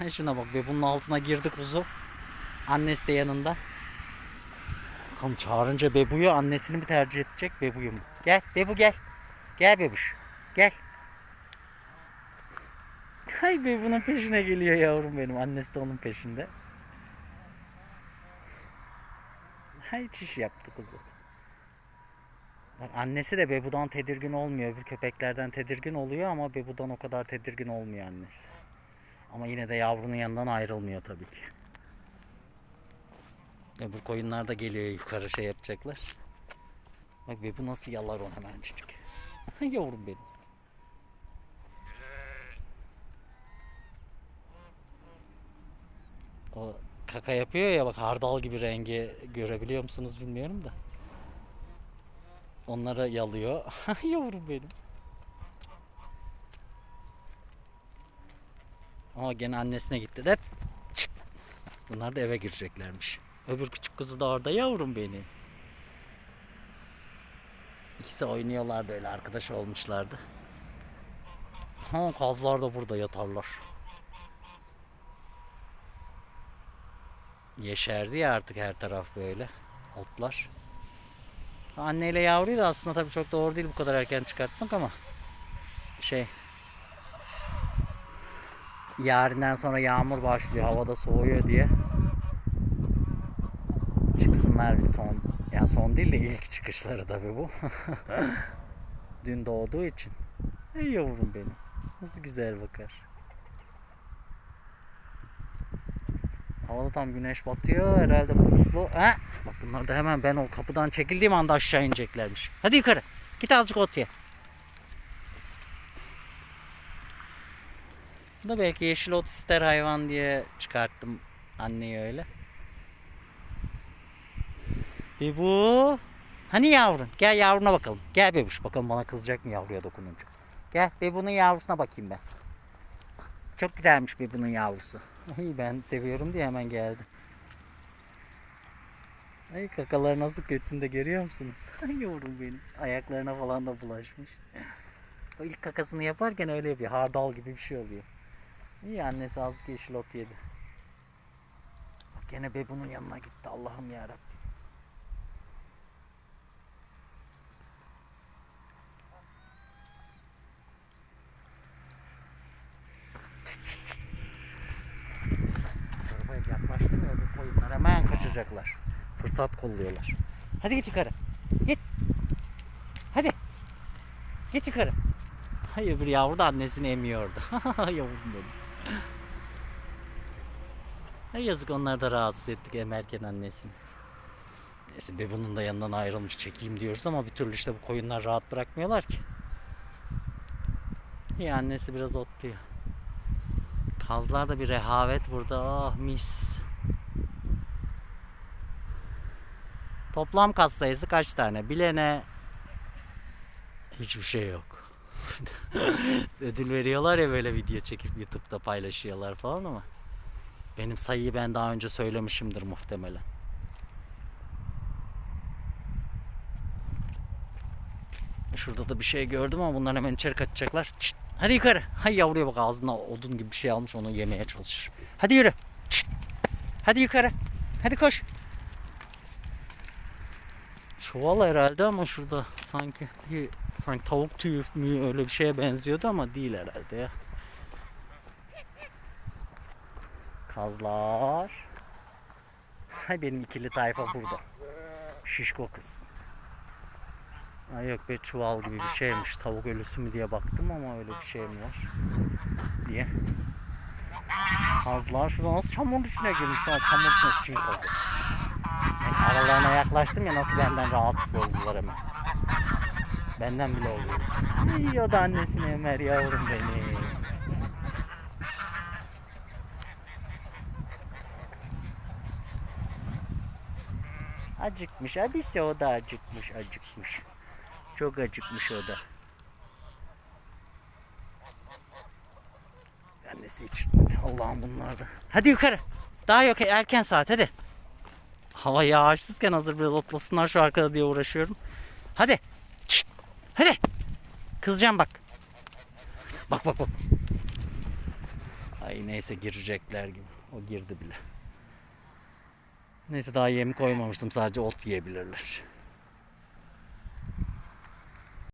Şuna bak be bunun altına girdi kuzu. Annesi de yanında. Bakalım çağırınca Bebu'yu annesini mi tercih edecek Bebu'yu mu? Gel Bebu gel. Gel Bebuş. Gel. Hay Bebu'nun peşine geliyor yavrum benim. Annesi de onun peşinde. Hay çiş yaptı kuzu. Bak annesi de Bebu'dan tedirgin olmuyor. Öbür köpeklerden tedirgin oluyor ama Bebu'dan o kadar tedirgin olmuyor annesi. Ama yine de yavrunun yanından ayrılmıyor tabii ki. Öbür koyunlar da geliyor yukarı şey yapacaklar. Bak Bebu nasıl yalar onu hemencik. Yavrum benim. O kaka yapıyor ya bak hardal gibi rengi görebiliyor musunuz bilmiyorum da. Onlara yalıyor. Yavrum benim. Ama gene annesine gitti de. Çıt. Bunlar da eve gireceklermiş. Öbür küçük kızı da orada yavrum benim. İkisi oynuyorlardı öyle arkadaş olmuşlardı. Ha kazlar da burada yatarlar. Yeşerdi ya artık her taraf böyle. Otlar. Anneyle yavruyu da aslında tabii çok doğru değil bu kadar erken çıkartmak ama şey yarından sonra yağmur başlıyor havada soğuyor diye. Çıksınlar bir son yani son değil de ilk çıkışları tabii bu. Dün doğduğu için. Ey yavrum benim. Nasıl güzel bakar. Havada tam güneş batıyor herhalde buzlu. Ha? Bak bunlar da hemen ben o kapıdan çekildiğim anda aşağı ineceklermiş. Hadi yukarı. Git azıcık ot ye Bu da belki yeşil ot ister hayvan diye çıkarttım anneyi öyle. Bebu. Hani yavrun? Gel yavruna bakalım. Gel bebuş. Bakalım bana kızacak mı yavruya dokununca. Gel bebunun yavrusuna bakayım ben. Çok güzelmiş bebunun yavrusu. Ay ben seviyorum diye hemen geldi. Ay kakalar nasıl kötünde görüyor musunuz? Ay yavrum benim. Ayaklarına falan da bulaşmış. O ilk kakasını yaparken öyle yapıyor. Hardal gibi bir şey oluyor. İyi annesi azıcık yeşil ot yedi. Bak gene Bebu'nun yanına gitti. Allah'ım ya Arabaya yaklaştım ya bu koyunlar hemen kaçacaklar. Fırsat kolluyorlar. Hadi git yukarı. Git. Hadi. Git yukarı. Hayır bir yavru da annesini emiyordu. Yavrum benim. Ay yazık onlar da rahatsız ettik emerken annesini. Neyse Bebu'nun da yanından ayrılmış çekeyim diyoruz ama bir türlü işte bu koyunlar rahat bırakmıyorlar ki. İyi annesi biraz otluyor. Kazlar da bir rehavet burada. Ah mis. Toplam kaz sayısı kaç tane? Bilene hiçbir şey yok. Ödül veriyorlar ya böyle video çekip YouTube'da paylaşıyorlar falan ama benim sayıyı ben daha önce söylemişimdir muhtemelen. Şurada da bir şey gördüm ama bunlar hemen içeri kaçacaklar. Çıt, hadi yukarı. Hay yavruya bak ağzına odun gibi bir şey almış onu yemeye çalışır. Hadi yürü. Çıt. Hadi yukarı. Hadi koş. Çuval herhalde ama şurada sanki bir sanki tavuk tüyü mü öyle bir şeye benziyordu ama değil herhalde ya. Kazlar. Hay benim ikili tayfa burada. Şişko kız. Ay yok be çuval gibi bir şeymiş. Tavuk ölüsü mü diye baktım ama öyle bir şey mi var diye. Kazlar şurada nasıl çamurun içine girmiş ha çamur içine çiğ kazı. Aralarına yaklaştım ya nasıl benden rahatsız oldular hemen. Benden bile oluyor. Da annesine Ömer yavrum benim. Acıkmış. Abisi o da acıkmış. Acıkmış. Çok acıkmış o da. Annesi içirtmedi. Allah'ım bunlar da. Hadi yukarı. Daha yok erken saat hadi. Hava yağışsızken hazır biraz otlasınlar şu arkada diye uğraşıyorum. Hadi. Hadi. Kızacağım bak. Bak bak bak. Ay neyse girecekler gibi. O girdi bile. Neyse daha yem koymamıştım sadece ot yiyebilirler.